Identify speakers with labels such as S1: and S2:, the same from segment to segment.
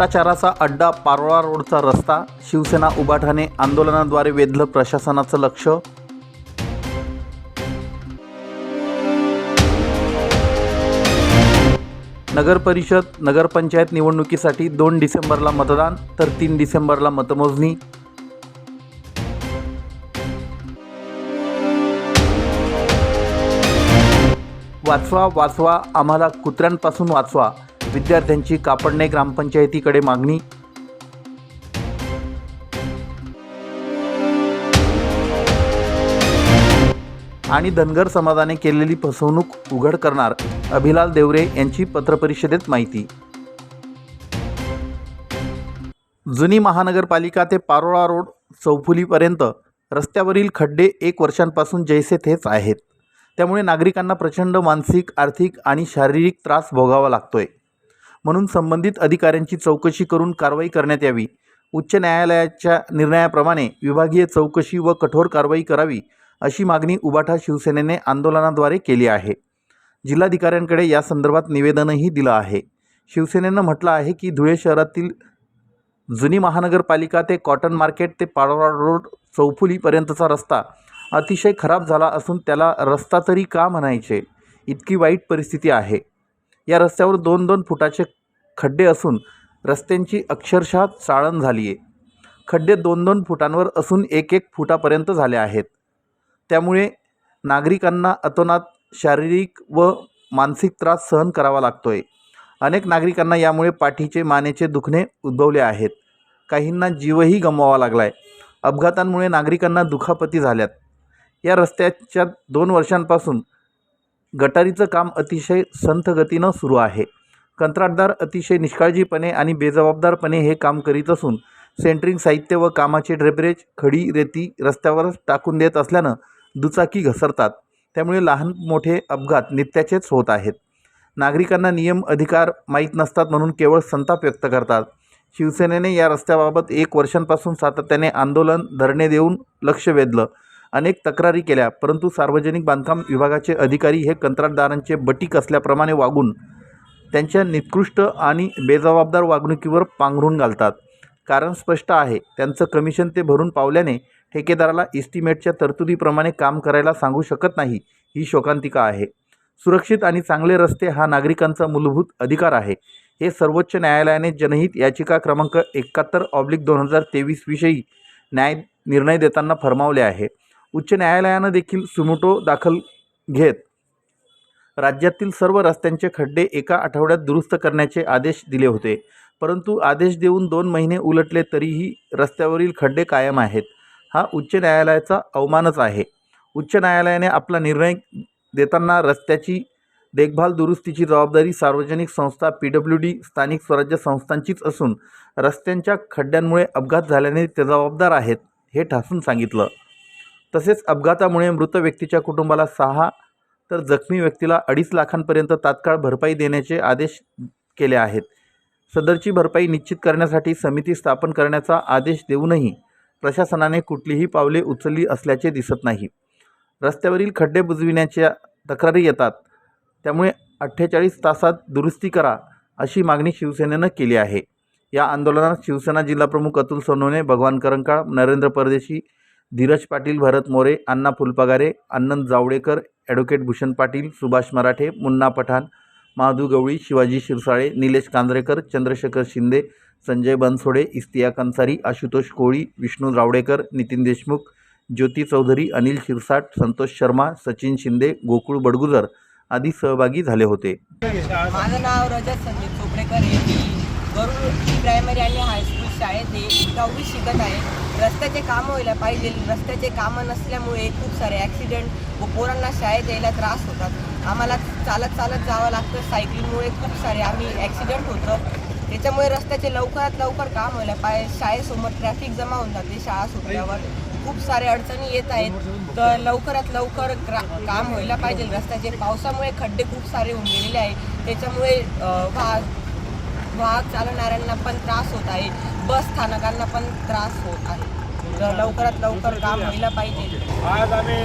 S1: भ्रष्टाचाराचा अड्डा पारोळा रोडचा रस्ता शिवसेना उबाठाने आंदोलनाद्वारे वेधलं प्रशासनाचं लक्ष. नगरपरिषद नगरपंचायत निवडणुकीसाठी दोन डिसेंबरला मतदान तर तीन डिसेंबरला मतमोजणी. वाचवा वाचवा आम्हाला कुत्र्यांपासून वाचवा. विद्यार्थ्यांची कापडणे ग्रामपंचायतीकडे मागणी. आणि धनगर समाजाने केलेली फसवणूक उघड करणार अभिलाल देवरे यांची पत्रपरिषदेत माहिती. जुनी महानगरपालिका ते पारोळा रोड चौफुलीपर्यंत रस्त्यावरील खड्डे एक वर्षांपासून जैसे तेच आहेत. त्यामुळे नागरिकांना प्रचंड मानसिक आर्थिक आणि शारीरिक त्रास भोगावा लागतोय. म्हणून संबंधित अधिकाऱ्यांची चौकशी करून कारवाई करण्यात यावी. उच्च न्यायालयाच्या निर्णयाप्रमाणे विभागीय चौकशी व कठोर कारवाई करावी अशी मागणी उबाठा शिवसेनेने आंदोलनाद्वारे केली आहे. जिल्हाधिकाऱ्यांकडे या संदर्भात निवेदनही दिलं आहे. शिवसेनेनं म्हटलं आहे की धुळे शहरातील जुनी महानगरपालिका ते कॉटन मार्केट ते पाडोळा रोड चौफुलीपर्यंतचा रस्ता अतिशय खराब झाला असून त्याला रस्ता तरी का म्हणायचे? इतकी वाईट परिस्थिती आहे. या रस्त्यावर दोन दोन फुटाचे खड्डे असून रस्त्यांची अक्षरशः चाळण झाली आहे खड्डे दोन दोन फुटांवर असून एक एक फुटापर्यंत झाले आहेत. त्यामुळे नागरिकांना अतोनात शारीरिक व मानसिक त्रास सहन करावा लागतोय. अनेक नागरिकांना यामुळे पाठीचे मानेचे दुखणे उद्भवले आहेत. काहींना जीवही गमवावा लागलाय. अपघातांमुळे नागरिकांना दुखापती झाल्यात. या रस्त्याच्या दोन वर्षांपासून गटारीचं काम अतिशय संथगतीनं सुरू आहे. कंत्राटदार अतिशय निष्काळजीपणे आणि बेजबाबदारपणे हे काम करीत असून सेंटरिंग साहित्य व कामाचे ड्रेबरेज खडी रेती रस्त्यावरच टाकून देत असल्यानं दुचाकी घसरतात. त्यामुळे लहान मोठे अपघात नित्याचेच होत आहेत. नागरिकांना नियम अधिकार माहीत नसतात म्हणून केवळ संताप व्यक्त करतात. शिवसेनेने या रस्त्याबाबत एक वर्षांपासून सातत्याने आंदोलन धरणे देऊन लक्ष वेधलं. अनेक तक्रारी केल्या परंतु सार्वजनिक बांधकाम विभागाचे अधिकारी हे कंत्राटदारांचे बटीक असल्याप्रमाणे वागून त्यांच्या निकृष्ट आणि बेजबाबदार वागणुकीवर पांघरून घालतात. कारण स्पष्ट आहे त्यांचं कमिशन ते भरून पावल्याने ठेकेदाराला इस्टिमेटच्या तरतुदीप्रमाणे काम करायला सांगू शकत नाही ही शोकांतिका आहे. सुरक्षित आणि चांगले रस्ते हा नागरिकांचा मूलभूत अधिकार आहे. हे सर्वोच्च न्यायालयाने जनहित याचिका क्रमांक एकाहत्तर ऑब्लिक दोन हजार तेवीसविषयी न्याय निर्णय देताना फरमावले आहे. उच्च न्यायालयानं देखील सुमोटो दाखल घेत. राज्यातील सर्व रस्त्यांचे खड्डे एका आठवड्यात दुरुस्त करण्याचे आदेश दिले होते. परंतु आदेश देऊन दोन महिने उलटले तरीही रस्त्यावरील खड्डे कायम आहेत. हा उच्च न्यायालयाचा अवमानच आहे. उच्च न्यायालयाने आपला निर्णय देताना रस्त्याची देखभाल दुरुस्तीची जबाबदारी सार्वजनिक संस्था पी डब्ल्यू डी स्थानिक स्वराज्य संस्थांचीच असून रस्त्यांच्या खड्ड्यांमुळे अपघात झाल्याने ते जबाबदार आहेत हे ठासून सांगितलं. तसेच अपघातामुळे मृत व्यक्तीच्या कुटुंबाला सहा तर जखमी व्यक्तीला अडीच लाखांपर्यंत तात्काळ भरपाई देण्याचे आदेश केले आहेत. सदरची भरपाई निश्चित करण्यासाठी समिती स्थापन करण्याचा आदेश देऊनही प्रशासनाने कुठलीही पावले उचलली असल्याचे दिसत नाही. रस्त्यावरील खड्डे बुजविण्याच्या तक्रारी येतात. त्यामुळे अठ्ठेचाळीस तासात दुरुस्ती करा अशी मागणी शिवसेनेनं केली आहे. या आंदोलनात शिवसेना जिल्हाप्रमुख अतुल सोनवणे भगवान करंकाळ नरेंद्र परदेशी धीरज पाटील भरत मोरे अण्णा फुलपगारे आनंद जावडेकर ॲडव्होकेट भूषण पाटील सुभाष मराठे मुन्ना पठाण महादू गवळी शिवाजी शिरसाळे निलेश कांद्रेकर चंद्रशेखर शिंदे संजय बनसोडे इस्तिया कंसारी आशुतोष कोळी विष्णू रावडेकर नितीन देशमुख ज्योती चौधरी अनिल शिरसाट संतोष शर्मा सचिन शिंदे गोकुळ बडगुजर आदी सहभागी झाले होते.
S2: माझं नाव रजत संदीप चोपडेकर आहे. मी गरुड प्रायमरी आणि हायस्कूल शाळेत दहावी शिकत आहे. रस्त्याचे कामं व्हायला पाहिजे. रस्त्याचे कामं नसल्यामुळे खूप सारे ॲक्सिडेंट व पोरांना शाळेत यायला त्रास होतात. आम्हाला चालत चालत जावं लागतं. सायकलिंगमुळे खूप सारे आम्ही ॲक्सिडेंट होतं. त्याच्यामुळे रस्त्याचे लवकरात लवकर काम व्हायला पाहिजे. शाळेसमोर ट्रॅफिक जमा होऊन जाते शाळा सुटल्यावर. खूप सारे अडचणी येत आहेत. तर लवकरात लवकर ग्रा काम व्हायला पाहिजे. रस्त्याचे पावसामुळे खड्डे खूप सारे होऊन गेलेले आहे त्याच्यामुळे वाहक वाहक चालवणाऱ्यांना पण त्रास होत आहे. बस स्थानकांना पण त्रास होत आहे. तर लवकरात लवकर काम व्हायला पाहिजे.
S3: आज आम्ही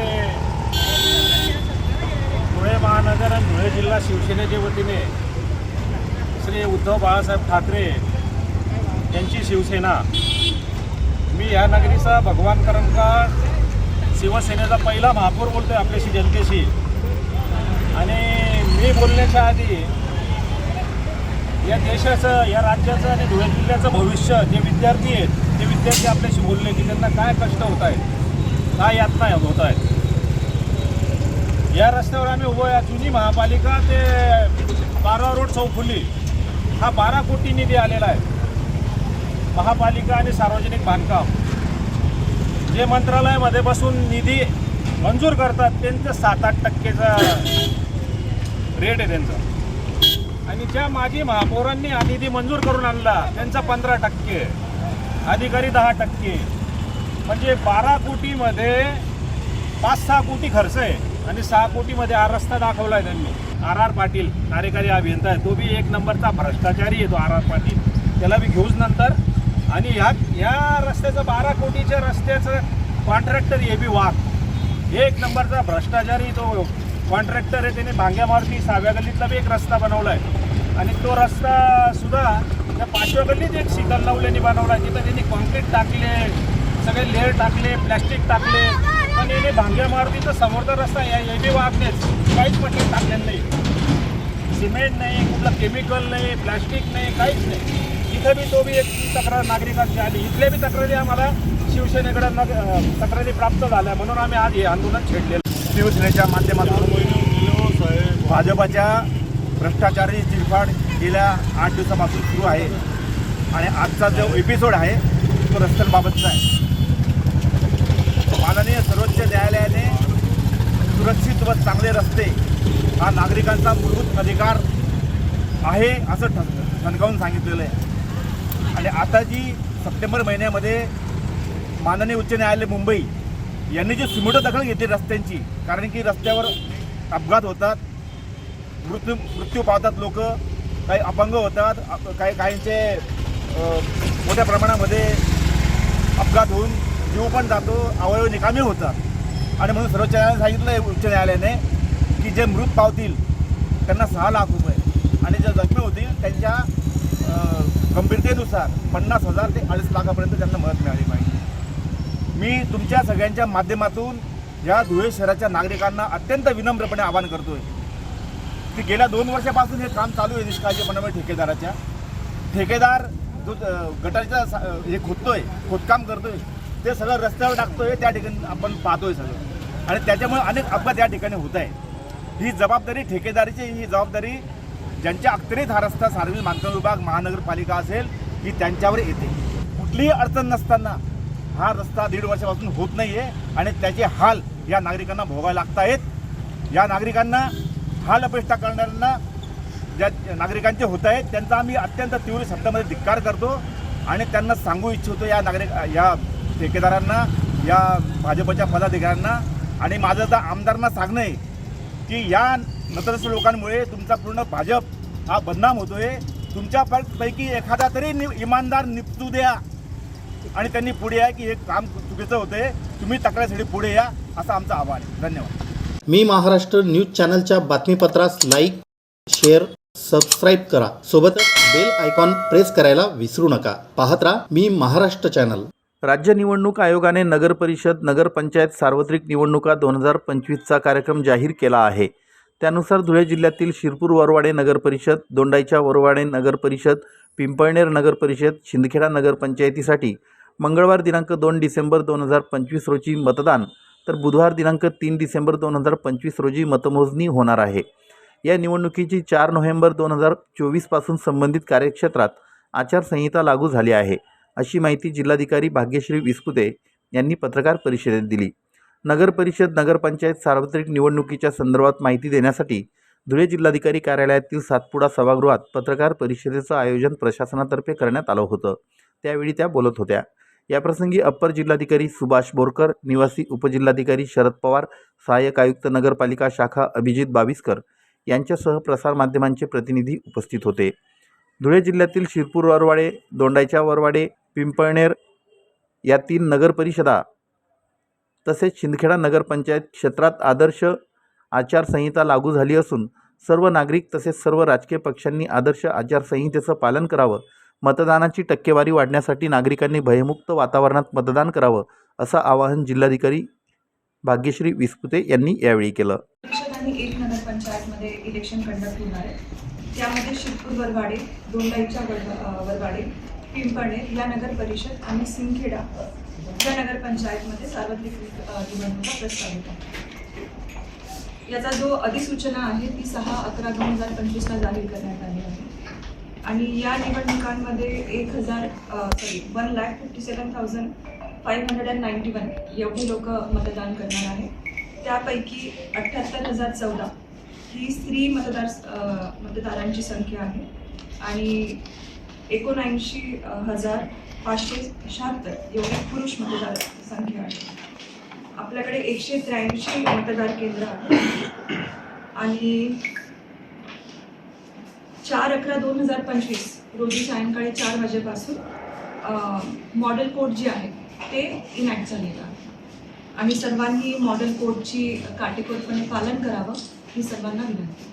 S3: धुळे महानगर आणि धुळे जिल्हा शिवसेनेच्या वतीने श्री उद्धव बाळासाहेब ठाकरे यांची शिवसेना. मी या नगरीचा भगवान करंका शिवसेनेचा पहिला महापौर बोलतोय आपल्याशी जनतेशी. आणि मी बोलण्याच्या आधी या देशाचं या राज्याचं आणि धुळे जिल्ह्याचं भविष्य जे विद्यार्थी आहेत ते विद्यार्थी आपल्याशी बोलले की त्यांना काय कष्ट होत आहेत काय यातना होत आहेत या रस्त्यावर आम्ही उभो आहे. जुनी महापालिका ते बारा रोड चौफुली हा बारा कोटी निधी आलेला आहे. महापालिका आणि सार्वजनिक बांधकाम. जे मंत्रालयामध्ये बसून निधी मंजूर करतात त्यांचं सात आठ टक्केचा रेट आहे त्यांचा. आणि ज्या माजी महापौरांनी हा निधी मंजूर करून आणला. त्यांचा पंधरा टक्के. अधिकारी दहा टक्के. म्हणजे बारा कोटीमध्ये पाच सहा कोटी खर्च आहे. आणि सहा कोटीमध्ये हा रस्ता दाखवला आहे त्यांनी. आर आर पाटील कार्यकारी अभियंता आहे. तो बी एक नंबरचा भ्रष्टाचारी आहे तो आर आर पाटील. त्याला बी घेऊच नंतर. आणि ह्या ह्या रस्त्याचं बारा कोटीच्या रस्त्याचं कॉन्ट्रॅक्टर ए बी वाघ. एक नंबरचा भ्रष्टाचारी तो कॉन्ट्रॅक्टर आहे. त्याने भांग्या मारुती साव्या गल्लीतला बी एक रस्ता बनवला आहे आणि तो रस्ता सुद्धा त्या पाचव्या गल्लीत एक शीतल लावल्याने बनवला. तिथं त्यांनी कॉन्क्रीट टाकले सगळे लेअर टाकले प्लॅस्टिक टाकले. पण याने भांग्या मारुतीचा समोरचा रस्ता या हे बी वागणेच काहीच म्हटलं टाकलेलं नाही. सिमेंट नाही कुठलं केमिकल नाही प्लॅस्टिक नाही काहीच नाही. इथं बी तो बी एक तक्रार नागरिकांची आली. इथल्या बी तक्रारी आम्हाला शिवसेनेकडे नग तक्रारी प्राप्त झाल्या. म्हणून आम्ही आज हे आंदोलन छेडलेलं
S4: शिवसेनेच्या माध्यमातून भाजपाच्या भ्रष्टाचारी चिरफाड गेल्या आठ दिवसापासून सुरू आहे. आणि आजचा जो एपिसोड आहे तो रस्त्यांबाबतचा आहे. माननीय सर्वोच्च न्यायालयाने सुरक्षित व चांगले रस्ते हा नागरिकांचा मूलभूत अधिकार आहे असं ठस ठणकावून सांगितलेलं आहे. आणि आता जी सप्टेंबर महिन्यामध्ये माननीय उच्च न्यायालय मुंबई यांनी जी सुमोटो दखल घेतली रस्त्यांची कारण की रस्त्यावर अपघात होतात मृत्यू मृत्यू पावतात लोक काही अपंग होतात काही काहींचे मोठ्या प्रमाणामध्ये अपघात होऊन जीव पण जातो अवयव निकामी होतात. आणि म्हणून सर्वोच्च न्यायालयाने सांगितलं आहे उच्च न्यायालयाने की जे मृत पावतील त्यांना सहा लाख रुपये. आणि जे जखमी होतील त्यांच्या गंभीरतेनुसार पन्नास हजार ते अडीच लाखापर्यंत त्यांना मदत मिळाली पाहिजे. मी तुमच्या सगळ्यांच्या माध्यमातून या धुळे शहराच्या नागरिकांना अत्यंत विनम्रपणे आवाहन करतोय. की गेल्या दोन वर्षापासून हे काम चालू आहे निष्काळजीपणामुळे ठेकेदाराच्या. ठेकेदार जो अ, गटारच्या सा- हे खोदतोय खोदकाम करतोय ते सगळं रस्त्यावर टाकतोय त्या ठिकाणी आपण पाहतोय सगळं. आणि त्याच्यामुळे अनेक अपघात या ठिकाणी होत आहे ही जबाबदारी ठेकेदारीची ही जबाबदारी ज्यांच्या अखत्यारीत हा रस्ता सार्वजनिक बांधकाम विभाग महानगरपालिका असेल ही त्यांच्यावर येते. कुठलीही अडचण नसताना हा रस्ता दीड वर्षापासून होत नाही आहे आणि त्याचे हाल या नागरिकांना भोगावे लागत आहेत या नागरिकांना हाल अपेक्षा करणाऱ्यांना ज्या नागरिकांचे होत आहेत त्यांचा आम्ही अत्यंत तीव्र शब्दामध्ये धिक्कार करतो आणि त्यांना सांगू इच्छितो या नागरिक या ठेकेदारांना या भाजपच्या पदाधिकाऱ्यांना आणि माझं तर आमदारांना सांगणं आहे की या नतरस्थ लोकांमुळे तुमचा पूर्ण भाजप हा बदनाम होतो आहे तुमच्यापैकी एखादा तरी नि इमानदार निपटू द्या. आणि त्यांनी पुढे या की हे काम चुकीचं होतं आहे तुम्ही तक्रारीसाठी पुढे या असं आमचं आव्हान आहे. धन्यवाद.
S1: मी महाराष्ट्र न्यूज चॅनलच्या बातमीपत्रास लाईक शेअर सबस्क्राईब करा. सोबतच बेल आयकॉन प्रेस करायला विसरू नका. पाहत राहा मी महाराष्ट्र चॅनल. राज्य निवडणूक आयोगाने नगरपरिषद नगरपंचायत सार्वत्रिक निवडणुका दोन हजार पंचवीसचा कार्यक्रम जाहीर केला आहे. त्यानुसार धुळे जिल्ह्यातील शिरपूर वरवाडे नगरपरिषद दोंडाईच्या वरवाडे नगरपरिषद पिंपळनेर नगरपरिषद शिंदखेडा नगरपंचायतीसाठी मंगळवार दिनांक दोन डिसेंबर दोन हजार पंचवीस रोजी मतदान तर बुधवार दिनांक तीन डिसेंबर दोन हजार पंचवीस रोजी मतमोजणी होणार आहे. या निवडणुकीची चार नोव्हेंबर दोन हजार चोवीसपासून संबंधित कार्यक्षेत्रात आचारसंहिता लागू झाली आहे अशी माहिती जिल्हाधिकारी भाग्यश्री विस्कुते यांनी पत्रकार परिषदेत दिली. नगर परिषद नगरपंचायत सार्वत्रिक निवडणुकीच्या संदर्भात माहिती देण्यासाठी धुळे जिल्हाधिकारी कार्यालयातील सातपुडा सभागृहात पत्रकार परिषदेचं आयोजन प्रशासनातर्फे करण्यात आलं होतं. त्यावेळी त्या बोलत होत्या. याप्रसंगी अप्पर जिल्हाधिकारी सुभाष बोरकर निवासी उपजिल्हाधिकारी शरद पवार सहाय्यक आयुक्त नगरपालिका शाखा अभिजित बाविस्कर यांच्यासह प्रसारमाध्यमांचे प्रतिनिधी उपस्थित होते. धुळे जिल्ह्यातील शिरपूर वरवाडे दोंडाईच्या वरवाडे पिंपळनेर या तीन नगरपरिषदा तसेच शिंदखेडा नगरपंचायत क्षेत्रात आदर्श आचारसंहिता लागू झाली असून सर्व नागरिक तसेच सर्व राजकीय पक्षांनी आदर्श आचारसंहितेचं पालन करावं मतदानाची टक्केवारी वाढण्यासाठी नागरिकांनी भयमुक्त वातावरणात मतदान करावं असं आवाहन जिल्हाधिकारी भाग्यश्री विस्पुते यांनी यावेळी केलं.
S5: आणि एक नगरपंचायतमध्ये इलेक्शन कंडक्ट होणार आहे. त्यामध्ये शिरपूर वरवाडे दोंडाईच्या वर वरवाडे पिंपळे या नगर परिषद आणि सिंदखेडा या नगरपंचायतमध्ये सार्वत्रिक निवडणुका प्रस्तावित आहेत. याचा जो अधिसूचना आहे ती सहा अकरा दोन हजार पंचवीसला जाहीर करण्यात आली आहे. आणि या निवडणुकांमध्ये एक हजार sorry one lakh fifty seven thousand five hundred and ninety one एवढे लोक मतदान करणार आहे त्यापैकी अठ्ठ्याहत्तर हजार चौदा ही स्त्री मतदार मतदारांची संख्या आहे. आणि एकोणऐंशी हजार पाचशे शहात्तर एवढी पुरुष मतदार संख्या आहे. आपल्याकडे एकशे त्र्याऐंशी मतदार केंद्र आहे आणि चार अकरा दोन हजार पंचवीस रोजी सायंकाळी चार वाजेपासून मॉडेल कोड जे आहे ते इनॅक्ट झालेलं आहे. आणि सर्वांनी मॉडेल कोडची काटेकोरपणे पालन करावं ही सर्वांना विनंती.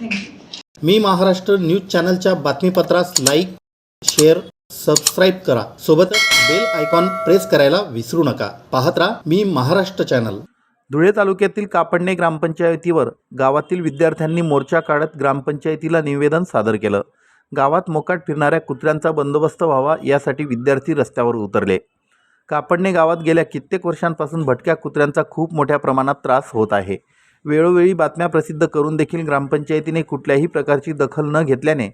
S5: थँक्यू
S1: मी महाराष्ट्र न्यूज चॅनलच्या बातमीपत्रास लाईक शेअर सबस्क्राईब करा. सोबतच बेल आयकॉन प्रेस करायला विसरू नका. पाहत राहा मी महाराष्ट्र चॅनल धुळे तालुक्यातील कापडणे ग्रामपंचायतीवर गावातील विद्यार्थ्यांनी मोर्चा काढत ग्रामपंचायतीला निवेदन सादर केलं. गावात मोकाट फिरणाऱ्या कुत्र्यांचा बंदोबस्त व्हावा यासाठी विद्यार्थी रस्त्यावर उतरले. कापडणे गावात गेल्या कित्येक वर्षांपासून भटक्या कुत्र्यांचा खूप मोठ्या प्रमाणात त्रास होत आहे. वेळोवेळी बातम्या प्रसिद्ध करून देखील ग्रामपंचायतीने कुठल्याही प्रकारची दखल न घेतल्याने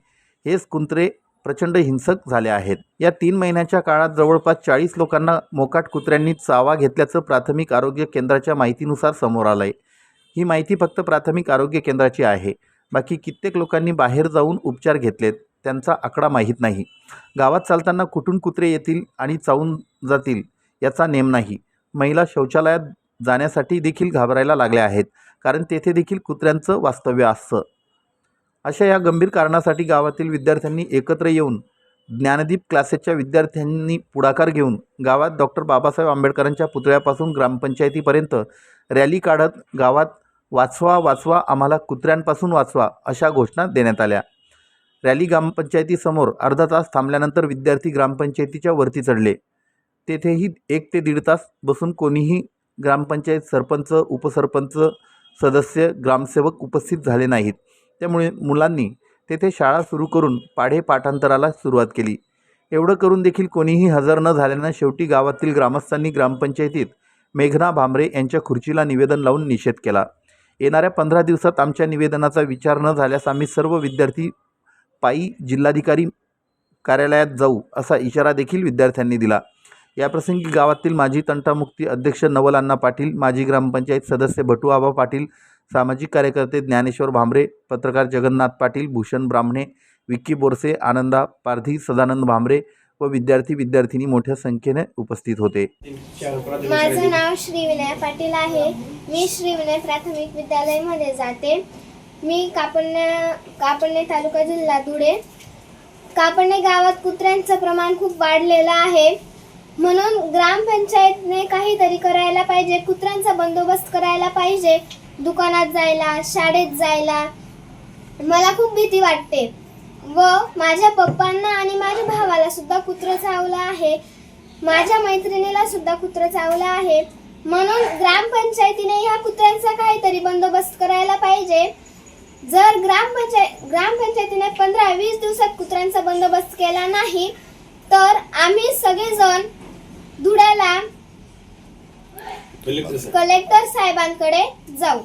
S1: हेच कुत्रे प्रचंड हिंसक झाल्या आहेत. या तीन महिन्याच्या काळात जवळपास चाळीस लोकांना मोकाट कुत्र्यांनी चावा घेतल्याचं प्राथमिक आरोग्य केंद्राच्या माहितीनुसार समोर आलं आहे ही माहिती फक्त प्राथमिक आरोग्य केंद्राची आहे. बाकी कित्येक लोकांनी बाहेर जाऊन उपचार घेतलेत. त्यांचा आकडा माहीत नाही. गावात चालताना कुठून कुत्रे येतील आणि चावून जातील याचा नेम नाही. महिला शौचालयात जाण्यासाठी देखील घाबरायला लागल्या आहेत. कारण तेथे देखील कुत्र्यांचं वास्तव्य असतं. अशा या गंभीर कारणासाठी गावातील विद्यार्थ्यांनी एकत्र येऊन ज्ञानदीप क्लासेसच्या विद्यार्थ्यांनी पुढाकार घेऊन गावात डॉक्टर बाबासाहेब आंबेडकरांच्या पुतळ्यापासून ग्रामपंचायतीपर्यंत रॅली काढत गावात वाचवा वाचवा आम्हाला कुत्र्यांपासून वाचवा अशा घोषणा देण्यात आल्या. रॅली ग्रामपंचायतीसमोर अर्धा तास थांबल्यानंतर विद्यार्थी ग्रामपंचायतीच्या वरती चढले. तेथेही एक ते दीड तास बसून कोणीही ग्रामपंचायत सरपंच उपसरपंच सदस्य ग्रामसेवक उपस्थित झाले नाहीत. त्यामुळे मुलांनी तेथे शाळा सुरू करून पाढे पाठांतराला सुरुवात केली. एवढं करून देखील कोणीही हजर न झाल्यानं शेवटी गावातील ग्रामस्थांनी ग्रामपंचायतीत मेघना भांबरे यांच्या खुर्चीला निवेदन लावून निषेध केला. येणाऱ्या पंधरा दिवसात आमच्या निवेदनाचा विचार न झाल्यास आम्ही सर्व विद्यार्थी पायी जिल्हाधिकारी कार्यालयात जाऊ असा इशारा देखील विद्यार्थ्यांनी दिला. याप्रसंगी गावातील माजी तंटामुक्ती अध्यक्ष नवलांना पाटील माजी ग्रामपंचायत सदस्य भटू आबा पाटील सामाजिक कार्यकर्ते ज्ञानेश्वर भांबरे पत्रकार जगन्नाथ पाटील भूषण ब्राह्मणे विक्की बोरसे आनंदा पारधी सदानंद भांबरे व विद्यार्थी विद्यार्थिनी मोठ्या संख्येने उपस्थित होते.
S6: माझं नाव श्री विनय पाटील आहे. मी श्री विनय प्राथमिक विद्यालयामध्ये जाते. मी कापडणे कापडणे तालुका जिल्हा धुळे. कापडणे गावात कुत्र्यांचं प्रमाण खूप वाढलेलं आहे. म्हणून ग्रामपंचायतने काहीतरी करायला पाहिजे कुत्र्यांचा बंदोबस्त करायला पाहिजे दुकानात जायला शाळेत जायला. मला खूप भीती वाटते. व माझ्या पप्पांना आणि माझ्या भावाला सुद्धा कुत्रं चावलं आहे. माझ्या मैत्रिणीला सुद्धा कुत्रं चावलं आहे. म्हणून ग्रामपंचायतीने ह्या कुत्र्यांचा काहीतरी बंदोबस्त करायला पाहिजे. जर ग्रामपंचायत ग्रामपंचायतीने पंधरा वीस दिवसात कुत्र्यांचा बंदोबस्त केला नाही तर आम्ही सगळेजण धुळ्याला कलेक्टर साहेबांकडे जाऊ.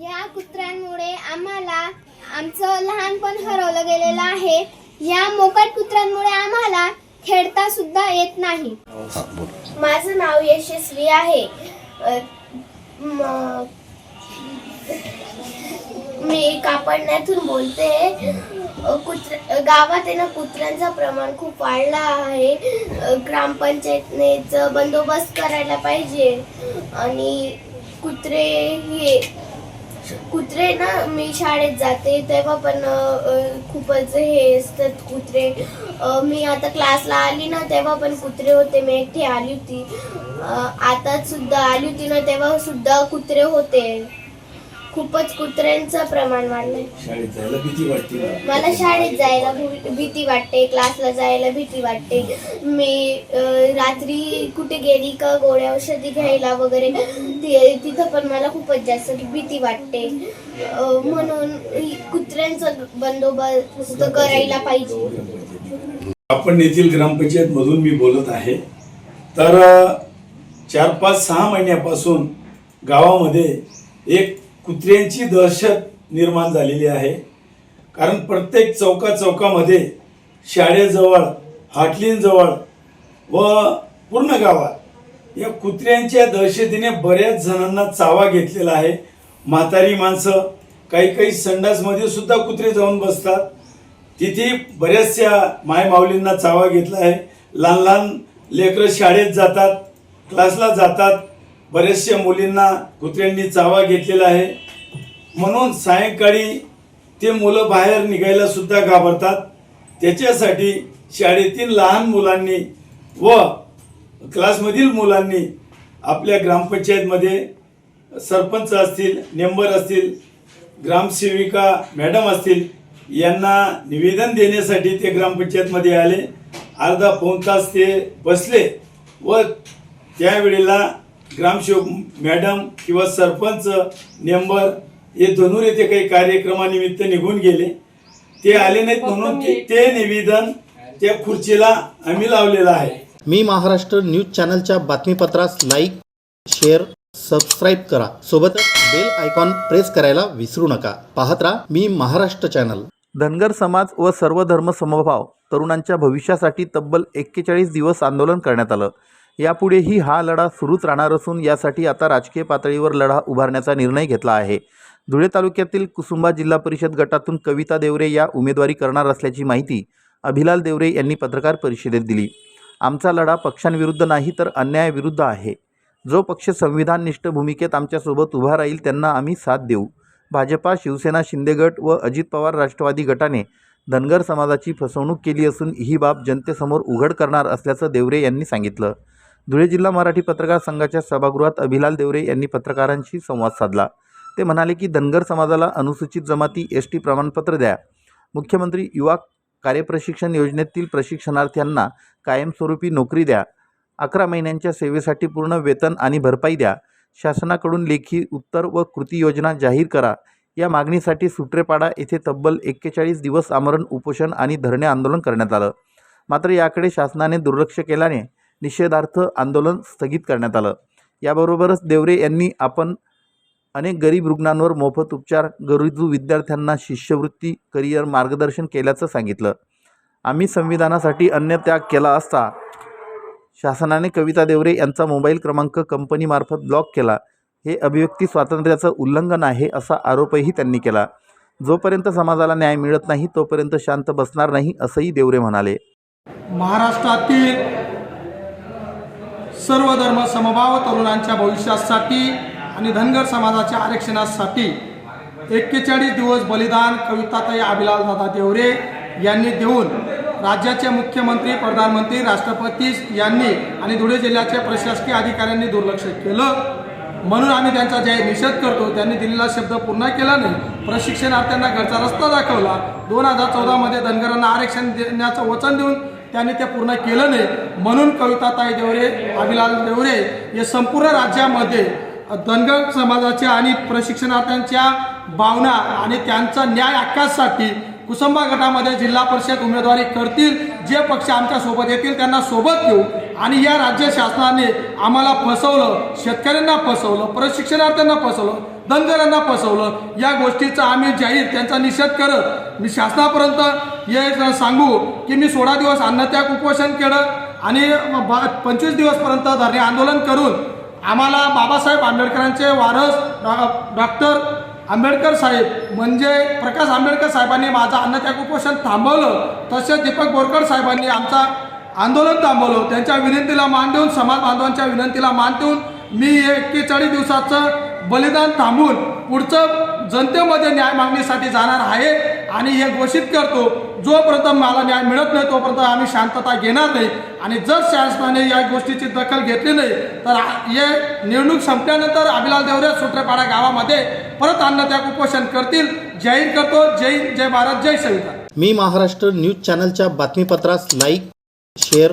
S6: या कुत्र्यांमुळे आम्हाला आमचं लहानपण हरवलं गेलेलं आहे. या मोकाट कुत्र्यांमुळे आम्हाला खेळता सुद्धा येत नाही. माझं नाव यशस्वी आहे. म- कापडण्यातून बोलते. कुत्र गावात आहे ना कुत्र्यांचं प्रमाण खूप वाढलं आहे. अ, ग्रामपंचायतनेच बंदोबस्त करायला पाहिजे. आणि कुत्रे हे कुत्रे ना मी शाळेत जाते तेव्हा पण खूपच हे असतात कुत्रे. मी आता क्लासला आली ना तेव्हा पण कुत्रे होते. मी एकटी आली होती. आता सुद्धा आली होती ना तेव्हा सुद्धा कुत्रे होते. खूपच कुत्र्यांचं प्रमाण वाढलंय.
S7: शाळेत जायला भीती वाटते मला.
S6: मला शाळेत जायला भी- भीती वाटते क्लासला जायला भीती वाटते. मी अं, रात्री कुठे गेली का गोळ्या औषधी घ्यायला वगैरे ति- तिथं पण मला खूपच जास्त भीती वाटते. अं, म्हणून कुत्र्यांचा बंदोबस्त करायला पाहिजे.
S7: आपण येथील ग्रामपंचायत मधून मी बोलत आहे. तर अ, चार पाच सहा महिन्यापासून गावामध्ये एक कुत्र्यांची दहशत निर्माण झालेली आहे. कारण प्रत्येक चौका चौकामध्ये शाळेजवळ हाटलींजवळ व पूर्ण गावात या कुत्र्यांच्या दहशतीने बऱ्याच जणांना चावा घेतलेला आहे. म्हातारी माणसं काही काही संडासमध्ये सुद्धा कुत्रे जाऊन बसतात. तिथे बऱ्याचशा मायमाऊलींना चावा घेतला आहे. लहान लहान लेकरं शाळेत जातात क्लासला जातात. बऱ्याचशा मुलींना कुत्र्यांनी चावा घेतलेला आहे. म्हणून सायंकाळी ते मुलं बाहेर निघायला सुद्धा घाबरतात. त्याच्यासाठी शाळेतील लहान मुलांनी व क्लासमधील मुलांनी आपल्या ग्रामपंचायतमध्ये सरपंच असतील मेंबर असतील ग्रामसेविका मॅडम असतील यांना निवेदन देण्यासाठी ते ग्रामपंचायतमध्ये आले. अर्धा पाऊण तास ते बसले व त्यावेळेला ग्रामसेवक मॅडम किंवा सरपंच मेंबर हे धनुर येथे काही कार्यक्रमानिमित्त निघून गेले. ते आले नाहीत म्हणून ते- ते निवेदन त्या खुर्चीला आम्ही लावलेलं आहे.
S1: मी महाराष्ट्र न्यूज चॅनलच्या बातमीपत्रास लाईक शेअर सबस्क्राईब करा. सोबतच बेल आयकॉन प्रेस करायला विसरू नका. पाहत राहा मी महाराष्ट्र चॅनल. धनगर समाज व सर्व धर्म समभाव तरुणांच्या भविष्यासाठी तब्बल एक्केचाळीस दिवस आंदोलन करण्यात आलं. यापुढेही हा लढा सुरूच राहणार असून यासाठी आता राजकीय पातळीवर लढा उभारण्याचा निर्णय घेतला आहे. धुळे तालुक्यातील कुसुंबा जिल्हा परिषद गटातून कविता देवरे या उमेदवारी करणार असल्याची माहिती अभिलाल देवरे यांनी पत्रकार परिषदेत दिली. आमचा लढा पक्षांविरुद्ध नाही तर अन्यायाविरुद्ध आहे. जो पक्ष संविधाननिष्ठ भूमिकेत आमच्यासोबत उभा राहील त्यांना आम्ही साथ देऊ. भाजपा शिवसेना शिंदे गट व अजित पवार राष्ट्रवादी गटाने धनगर समाजाची फसवणूक केली असून ही बाब जनतेसमोर उघड करणार असल्याचं देवरे यांनी सांगितलं. धुळे जिल्हा मराठी पत्रकार संघाच्या सभागृहात अभिलाल देवरे यांनी पत्रकारांशी संवाद साधला. ते म्हणाले की धनगर समाजाला अनुसूचित जमाती एस टी प्रमाणपत्र द्या. मुख्यमंत्री युवा कार्यप्रशिक्षण योजनेतील प्रशिक्षणार्थ्यांना कायमस्वरूपी नोकरी द्या. अकरा महिन्यांच्या सेवेसाठी पूर्ण वेतन आणि भरपाई द्या. शासनाकडून लेखी उत्तर व कृती योजना जाहीर करा. या मागणीसाठी सुट्रेपाडा येथे तब्बल एक्केचाळीस दिवस आमरण उपोषण आणि धरणे आंदोलन करण्यात आलं. मात्र याकडे शासनाने दुर्लक्ष केल्याने निषेधार्थ आंदोलन स्थगित करण्यात आलं. याबरोबरच देवरे यांनी आपण अनेक गरीब रुग्णांवर मोफत उपचार गरजू विद्यार्थ्यांना शिष्यवृत्ती करिअर मार्गदर्शन केल्याचं सांगितलं. आम्ही संविधानासाठी अन्य त्याग केला असता शासनाने कविता देवरे यांचा मोबाईल क्रमांक कंपनीमार्फत ब्लॉक केला. हे अभिव्यक्ती स्वातंत्र्याचं उल्लंघन आहे असा आरोपही त्यांनी केला. जोपर्यंत समाजाला न्याय मिळत नाही तोपर्यंत शांत बसणार नाही असंही देवरे म्हणाले.
S8: महाराष्ट्रातील सर्व धर्म समभाव तरुणांच्या भविष्यासाठी आणि धनगर समाजाच्या आरक्षणासाठी एक्केचाळीस दिवस बलिदान कविताताई अभिलाल दादा देवरे यांनी देऊन राज्याचे मुख्यमंत्री प्रधानमंत्री राष्ट्रपती यांनी आणि धुळे जिल्ह्याच्या प्रशासकीय अधिकाऱ्यांनी दुर्लक्ष केलं. म्हणून आम्ही त्यांचा जे निषेध करतो त्यांनी दिलेला शब्द पूर्ण केला नाही. प्रशिक्षणार्थ्यांना घरचा रस्ता दाखवला. दोन हजार चौदामध्ये धनगरांना आरक्षण देण्याचं वचन देऊन त्यांनी ते पूर्ण केलं नाही. म्हणून कविताताई देवरे अभिलाल देवरे हे संपूर्ण राज्यामध्ये धनगर समाजाच्या आणि प्रशिक्षणार्थ्यांच्या भावना आणि त्यांचा न्याय हक्कासाठी कुसुंबा गटामध्ये जिल्हा परिषद उमेदवारी करतील जे पक्ष आमच्यासोबत येतील त्यांना सोबत घेऊ. आणि या राज्य शासनाने आम्हाला फसवलं शेतकऱ्यांना फसवलं प्रशिक्षणार्थ्यांना फसवलं. धनगरांना फसवलं. या गोष्टीचा आम्ही जाहीर त्यांचा निषेध करत मी शासनापर्यंत हे सांगू की मी सोळा दिवस अन्नत्याग उपोषण केलं आणि पंचवीस दिवसपर्यंत धरणे आंदोलन करून आम्हाला बाबासाहेब आंबेडकरांचे वारस डॉ- डॉक्टर आंबेडकर साहेब म्हणजे प्रकाश आंबेडकर साहेबांनी माझं अन्नत्याग उपोषण थांबवलं तसेच दीपक बोरकर साहेबांनी आमचा आंदोलन थांबवलं. त्यांच्या विनंतीला मान देऊन समाज बांधवांच्या विनंतीला मान देऊन मी एक्केचाळीस दिवसाचं बलिदान थांबून पुढचं जनतेमध्ये न्याय मागणीसाठी जाणार आहे आणि हे घोषित करतो जोपर्यंत मला न्याय मिळत नाही तोपर्यंत आम्ही शांतता घेणार नाही. आणि जर शासनाने या गोष्टीची दखल घेतली नाही तर हे निवडणूक संपल्यानंतर अभिलाल देवरे सुट्रेपाडा गावामध्ये परत अन्नत्याग उपोषण करतील. जाहीर करतो. जय जय भारत. जय संविधान.
S1: मी महाराष्ट्र न्यूज चॅनलच्या बातमीपत्रास लाईक शेअर